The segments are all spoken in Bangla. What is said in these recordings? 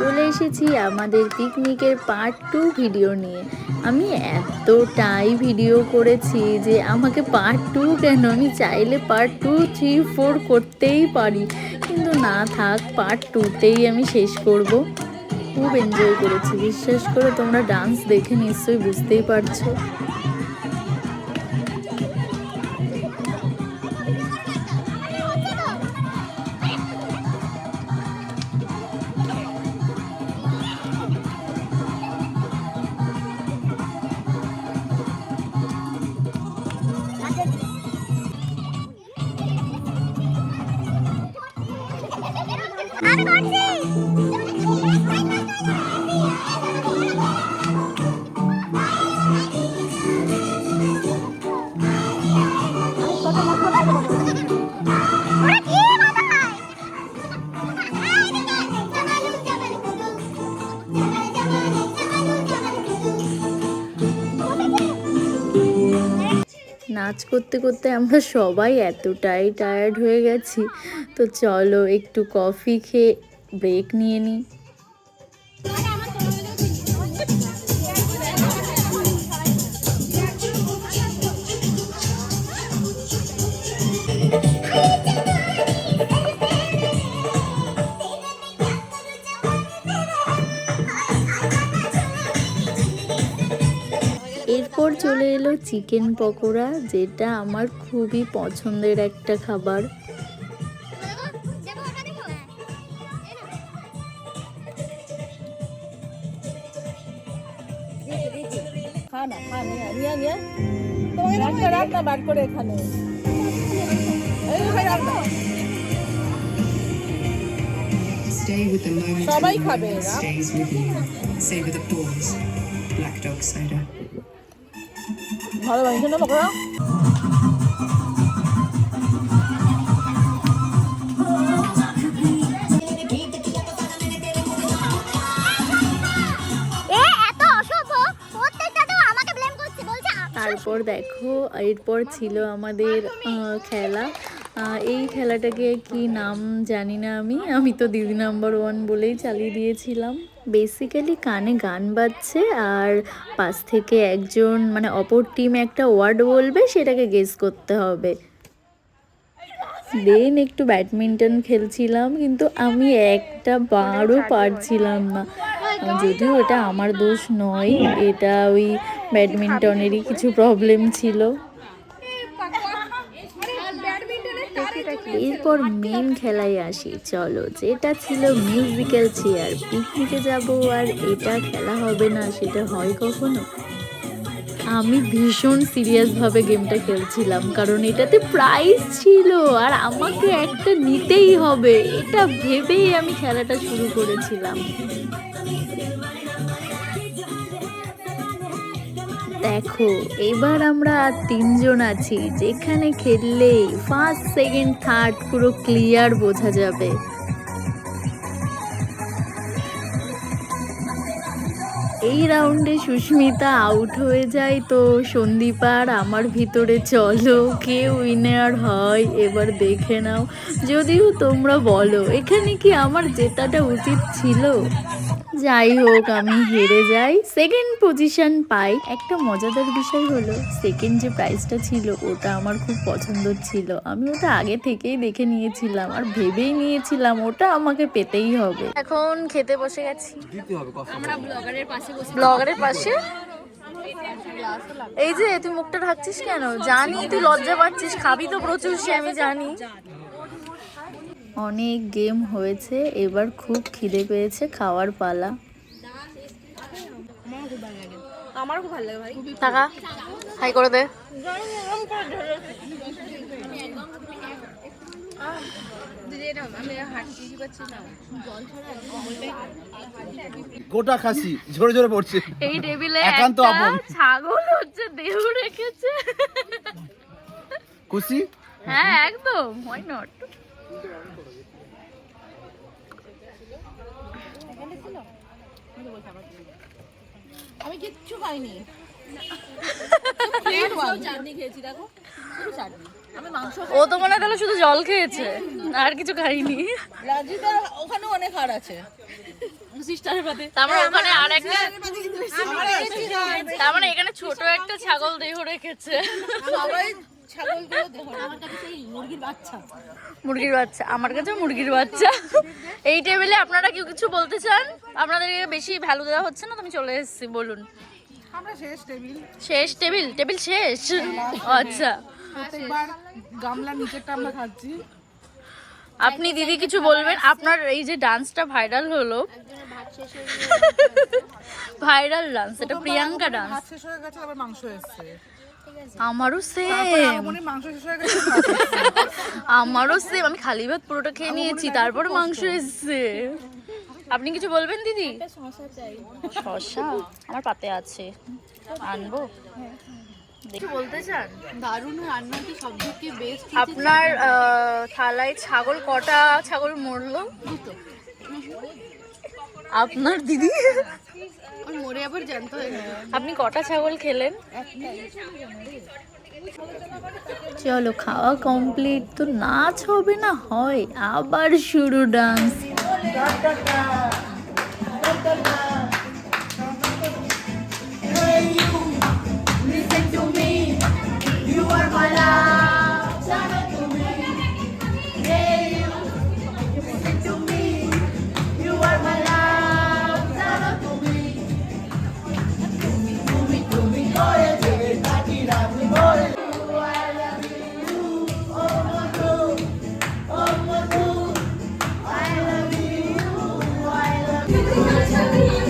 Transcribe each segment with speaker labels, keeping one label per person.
Speaker 1: চলে এসেছি আমাদের পিকনিকের পার্ট টু ভিডিও নিয়ে। আমি এতটাই ভিডিও করেছি যে আমাকে পার্ট টু কেন? আমি চাইলে পার্ট টু থ্রি ফোর করতেই পারি। কিন্তু না থাক পার্ট টুতেই আমি শেষ করব। খুব এনজয় করেছি। বিশ্বাস করে, তোমরা ডান্স দেখে নিশ্চয়ই বুঝতেই পারছ। করতে করতে আমরা সবাই এতটাই টায়ার্ড হয়ে গেছি। তো চলো একটু কফি খেয়ে ব্রেক নিয়ে নিই। চলে এলো চিকেন পকোড়া যেটা আমার খুবই পছন্দের একটা খাবার
Speaker 2: বার করে এখানে
Speaker 3: Stay with the moment stays with you. Savor the pause. Black Dog Soda.
Speaker 2: ভালো বানিয়েছে না পকোড়া
Speaker 1: তারপর দেখো এরপর ছিল আমাদের খেলা। এই খেলাটাকে কি নাম জানি না আমি আমি তো দিদি নাম্বার ওয়ান বলেই চালিয়ে দিয়েছিলাম। বেসিক্যালি কানে গান বাজছে আর পাশ থেকে একজন মানে অপর টিম একটা ওয়ার্ড বলবে, সেটাকে গেস করতে হবে। দেন একটু ব্যাডমিন্টন খেলছিলাম, কিন্তু আমি একটা বারও পারছিলাম না। যদিও এটা আমার দোষ নয়, এটা ওই ব্যাডমিন্টনেরই কিছু প্রবলেম ছিল। এরপর মেন খেলায় আসি। চলো, যেটা ছিল মিউজিক্যাল চেয়ার পিকনিকে যাব আর এটা খেলা হবে না, সেটা হয় কখনো? আমি ভীষণ সিরিয়াসভাবে গেমটা খেলছিলাম, কারণ এটাতে প্রাইজ ছিল আর আমাকে একটা নিতেই হবে। এটা ভেবেই আমি খেলাটা শুরু করেছিলাম। দেখো, এবার আমরা আর তিনজন আছি, যেখানে খেললেই ফার্স্ট সেকেন্ড থার্ড পুরো ক্লিয়ার বোঝা যাবে। এই রাউন্ডে সুস্মিতা আউট হয়ে যায় তো সন্দীপ আর আমার ভিতরে চলো কে উইনার হয় এবার দেখে নাও। যদিও তোমরা বলো এখানে কি আমার জেতাটা উচিত ছিল? যাই হোক আমি হেরে যাই। সেকেন্ড পজিশন পাই। একটা মজাদার বিষয় হলো সেকেন্ড যে প্রাইজটা ছিল ওটা আমার খুব পছন্দ ছিল। আমি ওটা আগে থেকেই দেখে নিয়েছিলাম আর ভেবেই নিয়েছিলাম ওটা আমাকে পেতেই হবে। এখন খেতে বসে গেছি। আমরা ব্লগারের পাশে এই যে তুই মুখটা ঢাকছিস কেন? জানি তুই লজ্জা পাচ্ছিস খাবি তো প্রচুর সে আমি জানি। অনেক গেম হয়েছে এবার খুব খিদে পেয়েছে খাওয়ার পালা।
Speaker 2: আমার খুব ভালো লাগে ভাই।
Speaker 1: টাকা হাই করে দে।
Speaker 4: গোটা খাসি ঝরে ঝরে পড়ছে।
Speaker 1: এই টেবিলে
Speaker 4: একান্ত আপন।
Speaker 1: ছাগল হচ্ছে দেহ রেখেছে।
Speaker 4: খুশি
Speaker 1: হ্যাঁ একদম হোয়াই নট
Speaker 2: আমি কিচ্ছু খাইনি। আমি
Speaker 1: ও তো মনে হয় তাহলে শুধু জল খেয়েছে আর কিছু খাইনি।
Speaker 2: রাজিদা ওখানেও অনেক হাড় আছে।
Speaker 1: তার মানে ওখানে আর একটা তার মানে এখানে ছোট একটা ছাগল দেহ রেখেছে।
Speaker 2: সবাই ছাগলগুলো দেখো আমার কাছে সেই মুরগির বাচ্চা।
Speaker 1: মুরগির বাচ্চা আমার কাছে মুরগির বাচ্চা। এই টেবিলে আপনারা কেউ কিছু বলতে চান? আপনাদেরকে বেশি ভ্যালু দেওয়া হচ্ছে না তুমি চলে এসেছি বলুন।
Speaker 2: আমরা শেষ টেবিল।
Speaker 1: শেষ টেবিল? টেবিল শেষ? ও, আচ্ছা।
Speaker 2: প্রত্যেকবার নিচেরটা আমরা খাচ্ছি।
Speaker 1: আপনি দিদি কিছু বলবেন? আপনার এই যে ডান্সটা ভাইরাল হলো। ভাইরাল ডান্স এটা প্রিয়াঙ্কা ডান্স।
Speaker 2: ভাত শেষ হয়ে গেছে আবার মাংস এসছে।
Speaker 1: আমারও সেম
Speaker 2: হয়ে।
Speaker 1: আমারও সেম আমি খালি ভাত পুরোটা খেয়ে নিয়েছি তারপরে মাংস এসছে। আপনি কিছু বলবেন দিদি? শশা আমার পাতে আছে। আনব? বলতে চান?
Speaker 5: দারুণ রান্না সব থেকে বেস্ট
Speaker 1: আপনার থালায় ছাগল কটা ছাগল মরলো? আপনার দিদি?
Speaker 5: মরে আবার জানতে
Speaker 1: আপনি কটা ছাগল খেলেন? চলো খাওয়া কমপ্লিট তো নাচ হবে না? হয় আবার শুরু dance Hey,
Speaker 6: you, listen to me. You are my life. Ku baca diri.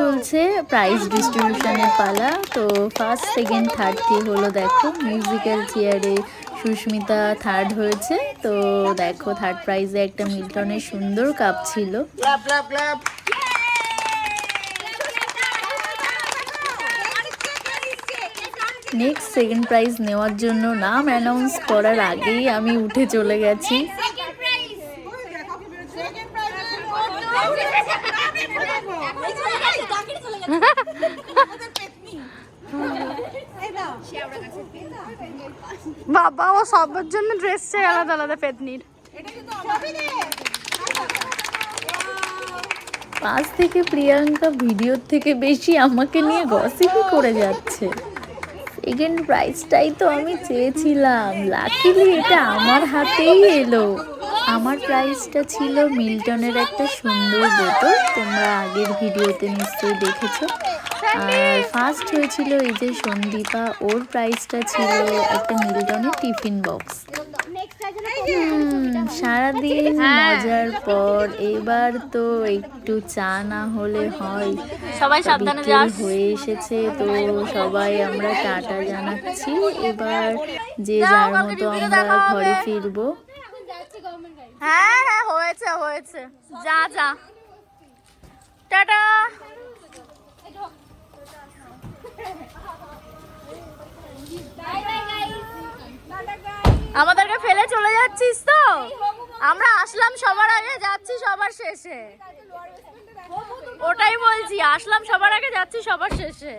Speaker 1: চলছে প্রাইজ ডিস্ট্রিবিউশনের পালা। তো ফার্স্ট সেকেন্ড থার্ড কি হলো দেখো মিউজিক্যাল চেয়ারে সুস্মিতা থার্ড হয়েছে। তো দেখো থার্ড প্রাইজে একটা মিল্টনের সুন্দর কাপ ছিল। নেক্সট সেকেন্ড প্রাইজ নেওয়ার জন্য নাম অ্যানাউন্স করার আগেই আমি উঠে চলে গেছি
Speaker 6: সেকেন্ড প্রাইজ সেকেন্ড
Speaker 5: বাবা ও সবার জন্য ড্রেস চাই, আলাদা আলাদা পেতনির।
Speaker 1: পাশ থেকে প্রিয়াঙ্কা ভিডিওর থেকে বেশি আমাকে নিয়ে গসিপই করে যাচ্ছে। সেকেন্ড প্রাইজটাই তো আমি চেয়েছিলাম। লাকিলি এটা আমার হাতেই এলো। আমার প্রাইজটা ছিল মিল্টনের একটা সুন্দর বোতল। তোমরা আগের ভিডিওতে নিশ্চয়ই দেখেছ। আর ফার্স্ট হয়েছিল এই যে সন্দীপা ওর প্রাইজটা ছিল একটা মিল্টনের টিফিন বক্স সারাদিন মজার পর এবার তো একটু চা না হলে হয়।
Speaker 6: সবাই সাবধানে
Speaker 1: হয়ে এসেছে তো সবাই আমরা টাটা জানাচ্ছি। এবার যে যার মতো আমরা ঘরে ফিরবো।
Speaker 6: হ্যাঁ হ্যাঁ হয়েছে হয়েছে। যা যা। টাটা। আমাদেরকে ফেলে চলে যাচ্ছিস তো? আমরা আসলাম সবার আগে, যাচ্ছি সবার শেষে। ওটাই বলছি, আসলাম সবার আগে, যাচ্ছি সবার শেষে।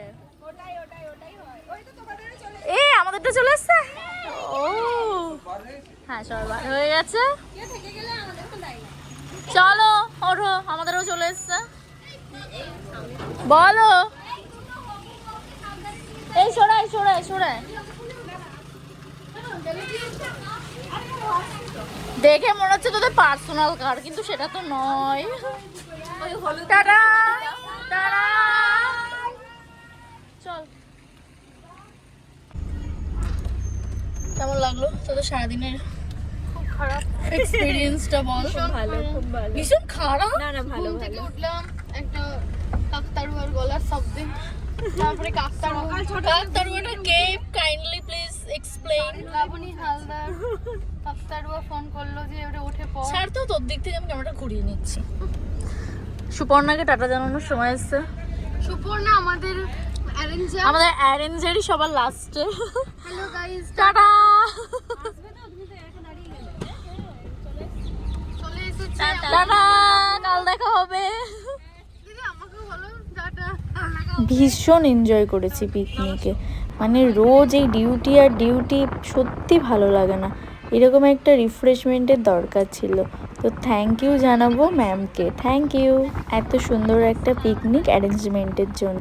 Speaker 6: এ, আমাদেরটা চলে এসছে? ও। হ্যাঁ সবার বার হয়ে গেছে। চলো, ওঠো, আমাদেরও চলে এসছে। বলো। এই সরাই সরাই সরাই দেখে মনে হচ্ছে তোদের পার্সোনাল কার কিন্তু সেটা তো নয়। Tata tata. চল। কেমন লাগল? তোদের সারাদিনের খারাপ। এক্সপিরিয়েন্সটা বল। ভালো খুব ভালো। ভীষণ খারাপ। না না
Speaker 5: ঘুম থেকে উঠলাম একটা কাকতারুয়ার গলার শব্দে। তারপরে কাকতারুয়া
Speaker 6: কাকতাড়ুয়াটা কে? Kindly please explain
Speaker 5: Labani Haldar. কাকতারুয়া phone করল যে ওটা উঠে পড়।
Speaker 6: ছাড় তো তোর দিক থেকে আমি ক্যামেরাটা ঘুরিয়ে নিচ্ছি। সুপর্ণাকে টাটা জানানোর সময় এসছে।
Speaker 5: সুপর্ণা আমাদের অ্যারেঞ্জার
Speaker 6: আমাদের অ্যারেঞ্জেরই সবার লাস্টে
Speaker 5: হ্যালো গাইস
Speaker 6: টাটা!
Speaker 5: চলে এসেছি।
Speaker 6: টাটা! কাল দেখা হবে
Speaker 5: দিদি আমাকে বলো টাটা
Speaker 1: ভীষণ এনজয় করেছি পিকনিকে মানে রোজ এই ডিউটি আর ডিউটি সত্যি ভালো লাগে না। এরকম একটা রিফ্রেশমেন্টের দরকার ছিল। তো থ্যাংক ইউ জানাব ম্যামকে থ্যাংক ইউ এত সুন্দর একটা পিকনিক অ্যারেঞ্জমেন্টের জন্য।